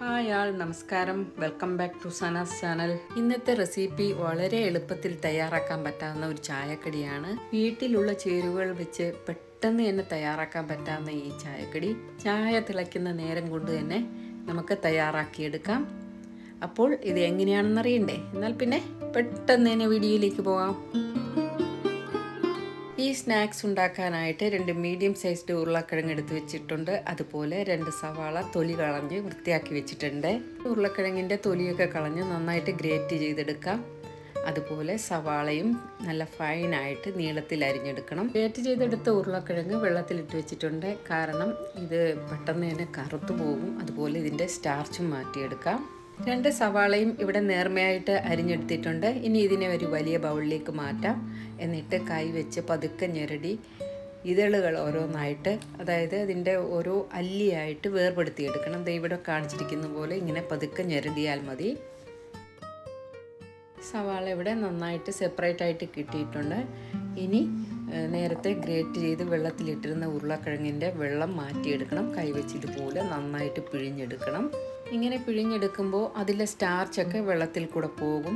Hi all നമസ്കാരം. Welcome back to Sanas channel. ഇന്നത്തെ recipe വളരെ എളുപ്പത്തിൽ തയ്യാറാക്കാൻ പറ്റാവുന്ന ഒരു ചായക്കടിയാണ്. വീട്ടിലുള്ള ചേരുവകൾ വെച്ച് പെട്ടെന്ന് തന്നെ തയ്യാറാക്കാൻ പറ്റാവുന്ന ഈ ചായക്കടി. ചായ തിളയ്ക്കുന്ന നേരം കൊണ്ട് തന്നെ നമുക്ക് തയ്യാറാക്കിയെടുക്കാം. അപ്പോൾ ഇത് എങ്ങനെയാണെന്നറിയണ്ടേ? എന്നാൽ പിന്നെ പെട്ടെന്ന് തന്നെ വീഡിയോയിലേക്ക് പോകാം. ഈ സ്നാക്സ് ഉണ്ടാക്കാനായിട്ട് രണ്ട് മീഡിയം സൈസ്ഡ് ഉരുളക്കിഴങ്ങ് എടുത്ത് വെച്ചിട്ടുണ്ട്. അതുപോലെ രണ്ട് സവാള തൊലി കളഞ്ഞ് വൃത്തിയാക്കി വെച്ചിട്ടുണ്ട്. ഉരുളക്കിഴങ്ങിന്റെ തൊലിയൊക്കെ കളഞ്ഞ് നന്നായിട്ട് ഗ്രേറ്റ് ചെയ്തെടുക്കാം. അതുപോലെ സവാളയും നല്ല ഫൈനായിട്ട് നീളത്തിൽ അരിഞ്ഞെടുക്കണം. ഗ്രേറ്റ് ചെയ്തെടുത്ത ഉരുളക്കിഴങ്ങ് വെള്ളത്തിലിട്ട് വെച്ചിട്ടുണ്ട്. കാരണം ഇത് പെട്ടെന്ന് തന്നെ കറുത്തു പോകും. അതുപോലെ ഇതിന്റെ സ്റ്റാർച്ചും മാറ്റിയെടുക്കാം. രണ്ട് സവാളയും ഇവിടെ നേർമയായിട്ട് അരിഞ്ഞെടുത്തിട്ടുണ്ട്. ഇനി ഇതിനെ ഒരു വലിയ ബൗളിലേക്ക് മാറ്റാം. എന്നിട്ട് കൈ വെച്ച് പതുക്കെ ഞെരടി. ഇതളുകൾ ഓരോന്നായിട്ട് അതായത് അതിന്റെ ഓരോ അല്ലിയായിട്ട് വേർപെടുത്തിയെടുക്കണം. ദേ ഇവിടെ കാണിച്ചിരിക്കുന്ന പോലെ ഇങ്ങനെ പതുക്കെ ഞെരടിയാൽ മതി. സവാള ഇവിടെ നന്നായിട്ട് സെപ്പറേറ്റ് ആയിട്ട് കിട്ടിയിട്ടുണ്ട്. ഇനി നേരത്തെ ഗ്രേറ്റ് ചെയ്ത് വെള്ളത്തിലിട്ടിരുന്ന ഉരുളക്കിഴങ്ങിന്റെ വെള്ളം മാറ്റിയെടുക്കണം. കൈവച്ച് ഇതുപോലെ നന്നായിട്ട് പിഴിഞ്ഞെടുക്കണം. ഇങ്ങനെ പിഴിഞ്ഞെടുക്കുമ്പോൾ അതിലെ സ്റ്റാർച്ചൊക്കെ വെള്ളത്തിൽ കൂടെ പോകും.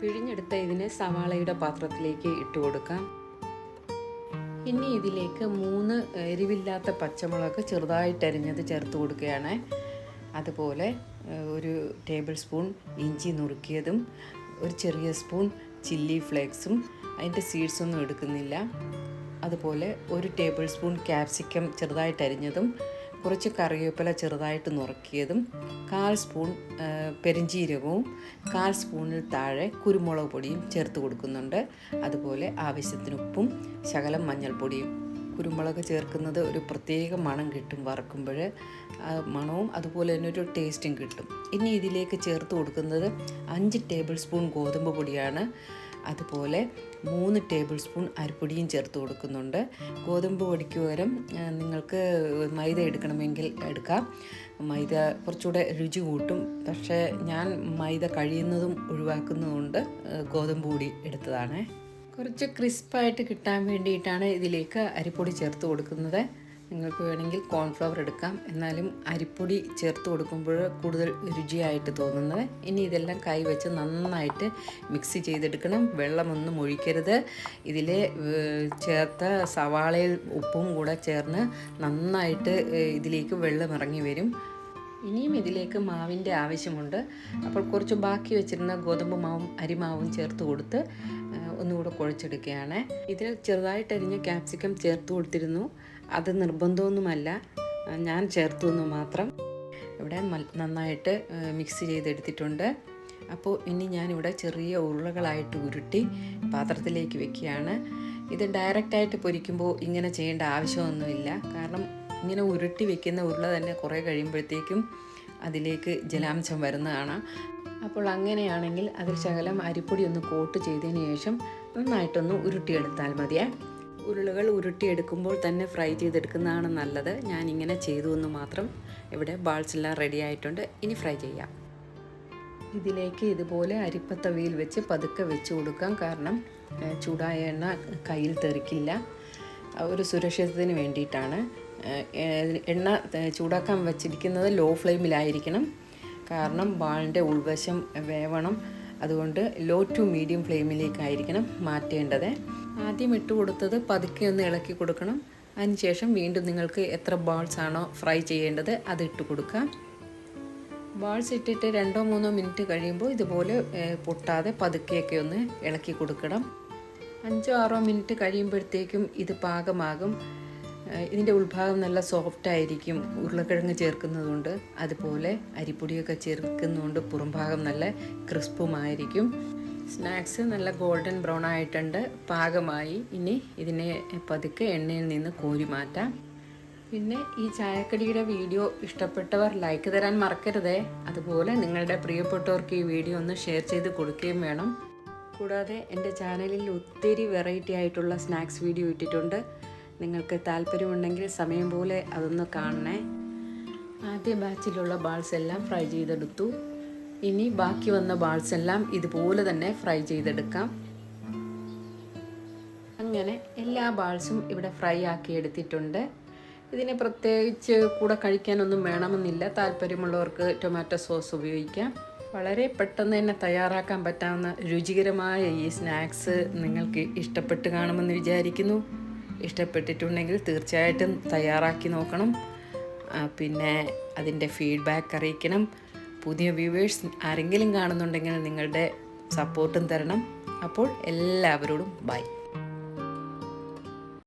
പിഴിഞ്ഞെടുത്ത ഇതിനെ സവാളയുടെ പാത്രത്തിലേക്ക് ഇട്ട് കൊടുക്കാം. ഇനി ഇതിലേക്ക് മൂന്ന് എരിവില്ലാത്ത പച്ചമുളക് ചെറുതായിട്ട് അരിഞ്ഞത് ചേർത്ത് കൊടുക്കുകയാണ്. അതുപോലെ ഒരു ടേബിൾ സ്പൂൺ ഇഞ്ചി നുറുക്കിയതും ഒരു ചെറിയ സ്പൂൺ ചില്ലി ഫ്ലേക്സും അതിന്റെ സീഡ്സൊന്നും എടുക്കുന്നില്ല. അതുപോലെ ഒരു ടേബിൾ സ്പൂൺ ക്യാപ്സിക്കം ചെറുതായിട്ട് അരിഞ്ഞതും കുറച്ച് കറിവേപ്പില ചെറുതായിട്ട് നുറുക്കിയതും കാൽ സ്പൂൺ പെരിഞ്ചീരകവും കാൽ സ്പൂണിൽ താഴെ കുരുമുളക് പൊടിയും ചേർത്ത് കൊടുക്കുന്നുണ്ട്. അതുപോലെ ആവശ്യത്തിന് ഉപ്പും ശകലം മഞ്ഞൾപ്പൊടിയും. കുരുമുളക് ചേർക്കുന്നത് ഒരു പ്രത്യേക മണം കിട്ടും വറക്കുമ്പോൾ. മണവും അതുപോലെ തന്നെ ഒരു ടേസ്റ്റും കിട്ടും. ഇനി ഇതിലേക്ക് ചേർത്ത് കൊടുക്കുന്നത് അഞ്ച് ടേബിൾ സ്പൂൺ ഗോതമ്പ് പൊടിയാണ്. അതുപോലെ മൂന്ന് ടേബിൾ സ്പൂൺ അരിപ്പൊടിയും ചേർത്ത് കൊടുക്കുന്നുണ്ട്. ഗോതമ്പ് പൊടിക്ക് പകരം നിങ്ങൾക്ക് മൈദ എടുക്കണമെങ്കിൽ എടുക്കാം. മൈദ കുറച്ചുകൂടെ രുചി കൂട്ടും. പക്ഷേ ഞാൻ മൈദ കഴിയുന്നതും ഒഴിവാക്കുന്നതുകൊണ്ട് ഗോതമ്പ് പൊടി എടുത്തതാണ്. കുറച്ച് ക്രിസ്പായിട്ട് കിട്ടാൻ വേണ്ടിയിട്ടാണ് ഇതിലേക്ക് അരിപ്പൊടി ചേർത്ത് കൊടുക്കുന്നത്. നിങ്ങൾക്ക് വേണമെങ്കിൽ കോൺഫ്ലവർ എടുക്കാം. എന്നാലും അരിപ്പൊടി ചേർത്ത് കൊടുക്കുമ്പോൾ കൂടുതൽ രുചിയായിട്ട് തോന്നുന്നത്. ഇനി ഇതെല്ലാം കൈ വെച്ച് നന്നായിട്ട് മിക്സ് ചെയ്തെടുക്കണം. വെള്ളമൊന്നും ഒഴിക്കരുത്. ഇതിൽ ചേർത്ത സവാളയിൽ ഉപ്പും കൂടെ ചേർന്ന് നന്നായിട്ട് ഇതിലേക്ക് വെള്ളം ഇറങ്ങി വരും. ഇനിയും ഇതിലേക്ക് മാവിന്റെ ആവശ്യമുണ്ട്. അപ്പോൾ കുറച്ച് ബാക്കി വെച്ചിരുന്ന ഗോതമ്പ് മാവും അരിമാവും ചേർത്ത് കൊടുത്ത് ഒന്നുകൂടെ കുഴച്ചെടുക്കുകയാണ്. ഇതിൽ ചെറുതായിട്ടരിഞ്ഞ ക്യാപ്സിക്കം ചേർത്ത് കൊടുത്തിരുന്നു. അത് നിർബന്ധമൊന്നുമല്ല. ഞാൻ ചേർത്തു എന്ന് മാത്രം. ഇവിടെ നന്നായിട്ട് മിക്സ് ചെയ്തെടുത്തിട്ടുണ്ട്. അപ്പോൾ ഇനി ഞാനിവിടെ ചെറിയ ഉരുളകളായിട്ട് ഉരുട്ടി പാത്രത്തിലേക്ക് വെക്കുകയാണ്. ഇത് ഡയറക്റ്റായിട്ട് പൊരിക്കുമ്പോൾ ഇങ്ങനെ ചെയ്യേണ്ട ആവശ്യമൊന്നുമില്ല. കാരണം ഇങ്ങനെ ഉരുട്ടി വെക്കുന്ന ഉരുള തന്നെ കുറേ കഴിയുമ്പോഴത്തേക്കും അതിലേക്ക് ജലാംശം വരുന്നതാണ്. അപ്പോൾ അങ്ങനെയാണെങ്കിൽ അതിൽ ശകലം അരിപ്പൊടി ഒന്ന് കോട്ട് ചെയ്തതിന് ശേഷം നന്നായിട്ടൊന്ന് ഉരുട്ടിയെടുത്താൽ മതിയേ. ഉരുളകൾ ഉരുട്ടിയെടുക്കുമ്പോൾ തന്നെ ഫ്രൈ ചെയ്തെടുക്കുന്നതാണ് നല്ലത്. ഞാൻ ഇങ്ങനെ ചെയ്തു എന്ന് മാത്രം ഇവിടെ ബാൾസ് എല്ലാം റെഡി ആയിട്ടുണ്ട്. ഇനി ഫ്രൈ ചെയ്യാം. ഇതിലേക്ക് ഇതുപോലെ അരിപ്പത്തവിയിൽ വെച്ച് പതുക്കെ വെച്ച് കൊടുക്കാം. കാരണം ചൂടായ എണ്ണ കയ്യിൽ തെറിക്കില്ല. ഒരു സുരക്ഷിതത്തിന് വേണ്ടിയിട്ടാണ്. എണ്ണ ചൂടാക്കാൻ വെച്ചിരിക്കുന്നത് ലോ ഫ്ലെയിമിലായിരിക്കണം കാരണം ബാളിന്റെ ഉൾവശം വേവണം. അതുകൊണ്ട് ലോ ടു മീഡിയം ഫ്ലെയിമിലേക്കായിരിക്കണം മാറ്റേണ്ടത്. ആദ്യം ഇട്ട് കൊടുത്തത് പതുക്കെ ഒന്ന് ഇളക്കി കൊടുക്കണം. അതിനുശേഷം വീണ്ടും നിങ്ങൾക്ക് എത്ര ബോൾസ് ആണോ ഫ്രൈ ചെയ്യേണ്ടത് അത് ഇട്ട് കൊടുക്കാം. ബോൾസ് ഇട്ടിട്ട് രണ്ടോ മൂന്നോ മിനിറ്റ് കഴിയുമ്പോൾ ഇതുപോലെ പൊട്ടാതെ പതുക്കെയൊക്കെ ഒന്ന് ഇളക്കി കൊടുക്കണം. അഞ്ചോ ആറോ മിനിറ്റ് കഴിയുമ്പോഴത്തേക്കും ഇത് പാകമാകും. ഇതിന്റെ ഉൾഭാഗം നല്ല സോഫ്റ്റ് ആയിരിക്കും. ഉരുളക്കിഴങ്ങ് ചേർക്കുന്നതുകൊണ്ട് അതുപോലെ അരിപ്പൊടിയൊക്കെ ചേർക്കുന്നതുകൊണ്ട് പുറംഭാഗം നല്ല ക്രിസ്പുമായിരിക്കും സ്നാക്സ് നല്ല ഗോൾഡൻ ബ്രൗൺ ആയിട്ടുണ്ട്. പാകമായി. ഇനി ഇതിനെ പതുക്കെ എണ്ണയിൽ നിന്ന് കോരി മാറ്റാം. പിന്നെ ഈ ചായക്കടിയുടെ വീഡിയോ ഇഷ്ടപ്പെട്ടവർ ലൈക്ക് തരാൻ മറക്കരുതേ. അതുപോലെ നിങ്ങളുടെ പ്രിയപ്പെട്ടവർക്ക് ഈ വീഡിയോ ഒന്ന് ഷെയർ ചെയ്ത് കൊടുക്കുകയും വേണം. കൂടാതെ എന്റെ ചാനലിൽ ഒത്തിരി വെറൈറ്റി ആയിട്ടുള്ള സ്നാക്സ് വീഡിയോ ഇട്ടിട്ടുണ്ട്. നിങ്ങൾക്ക് താല്പര്യമുണ്ടെങ്കിൽ സമയം പോലെ അതൊന്ന് കാണണേ. ആദ്യ ബാച്ചിലുള്ള ബാൾസ് എല്ലാം ഫ്രൈ ചെയ്തെടുത്തു. ഇനി ബാക്കി വന്ന ബാൾസ് എല്ലാം ഇതുപോലെ തന്നെ ഫ്രൈ ചെയ്തെടുക്കാം. അങ്ങനെ എല്ലാ ബാൾസും ഇവിടെ ഫ്രൈ ആക്കി എടുത്തിട്ടുണ്ട്. ഇതിനെ പ്രത്യേകിച്ച് കൂടെ കഴിക്കാനൊന്നും വേണമെന്നില്ല. താല്പര്യമുള്ളവർക്ക് ടൊമാറ്റോ സോസ് ഉപയോഗിക്കാം. വളരെ പെട്ടെന്ന് തന്നെ തയ്യാറാക്കാൻ പറ്റാവുന്ന രുചികരമായ ഈ സ്നാക്സ് നിങ്ങൾക്ക് ഇഷ്ടപ്പെട്ട് കാണുമെന്ന് വിചാരിക്കുന്നു. ഇഷ്ടപ്പെട്ടിട്ടുണ്ടെങ്കിൽ തീർച്ചയായിട്ടും തയ്യാറാക്കി നോക്കണം. പിന്നെ അതിന്റെ ഫീഡ്ബാക്ക് അറിയിക്കണം. പുതിയ വ്യൂവേഴ്സ് ആരെങ്കിലും കാണുന്നുണ്ടെങ്കിൽ നിങ്ങളുടെ സപ്പോർട്ടും തരണം. അപ്പോൾ എല്ലാവരോടും ബൈ.